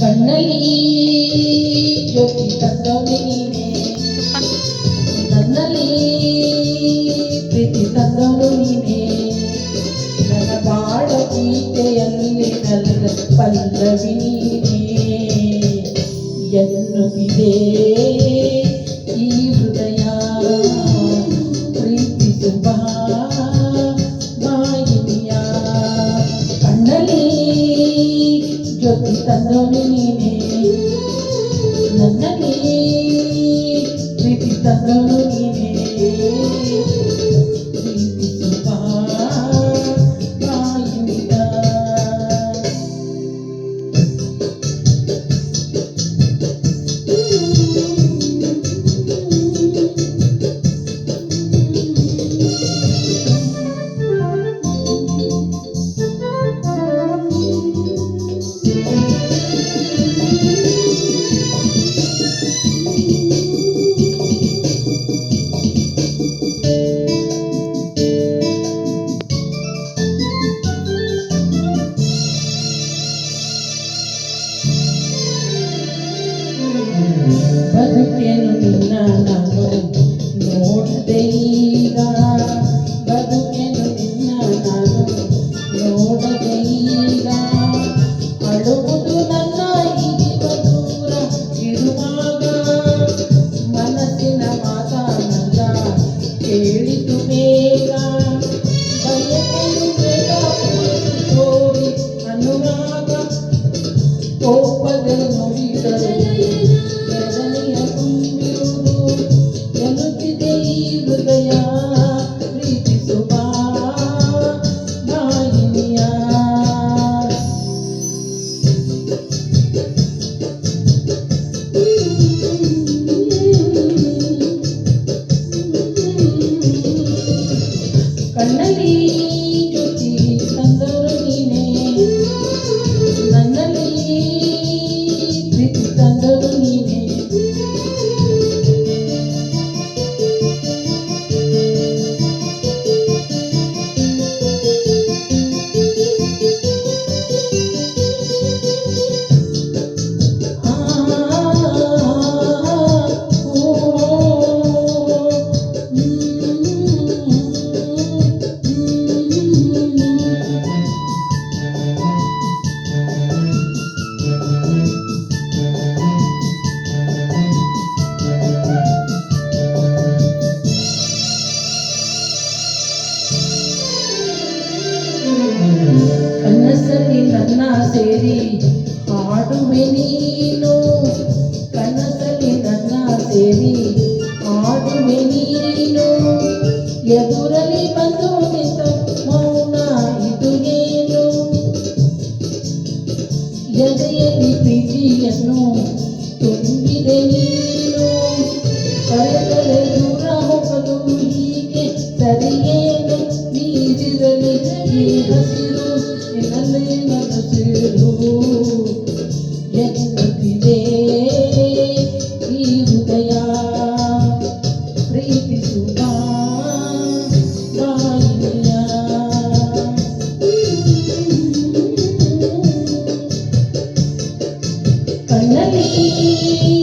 ಕಣ್ಣಲ್ಲಿ ಜ್ಯೋತಿ ತಂದವನೇ ನೀನೆ ನನ್ನಲ್ಲಿ ಪ್ರೀತಿ ತಂದವನು ನೀನೆ ನನ್ನ ಬಾಳ ಗೀತೆಯಲ್ಲಿ ನನ್ನ ಪಲ್ಲವಿ ನೀನೆ తనది నేనే నన్నని ప్రీతి తనను Para que no tiene nada, no. ನನ್ನ ಸೇರಿ ಹಾಡುವೆ ನೀನು ಕನಸಲ್ಲಿ ನನ್ನ ಸೇರಿ ಹಾಡುವೆ ನೀನು ಎದುರಲ್ಲಿ ಬಂದು ನಿಂತ ಮೌನ ಇದು ಏನು ಎದೆಯಲ್ಲಿ ಪ್ರೀತಿಯನ್ನು ತುಂಬಿದೆ ನೀನು ಕರೆದರೆ ದೂರ ಹೋಗಲು ಹೀಗೆ ಸರಿಯೇನು ನೀರಿರಲಿ ಈ ಹಸಿರು Thank you.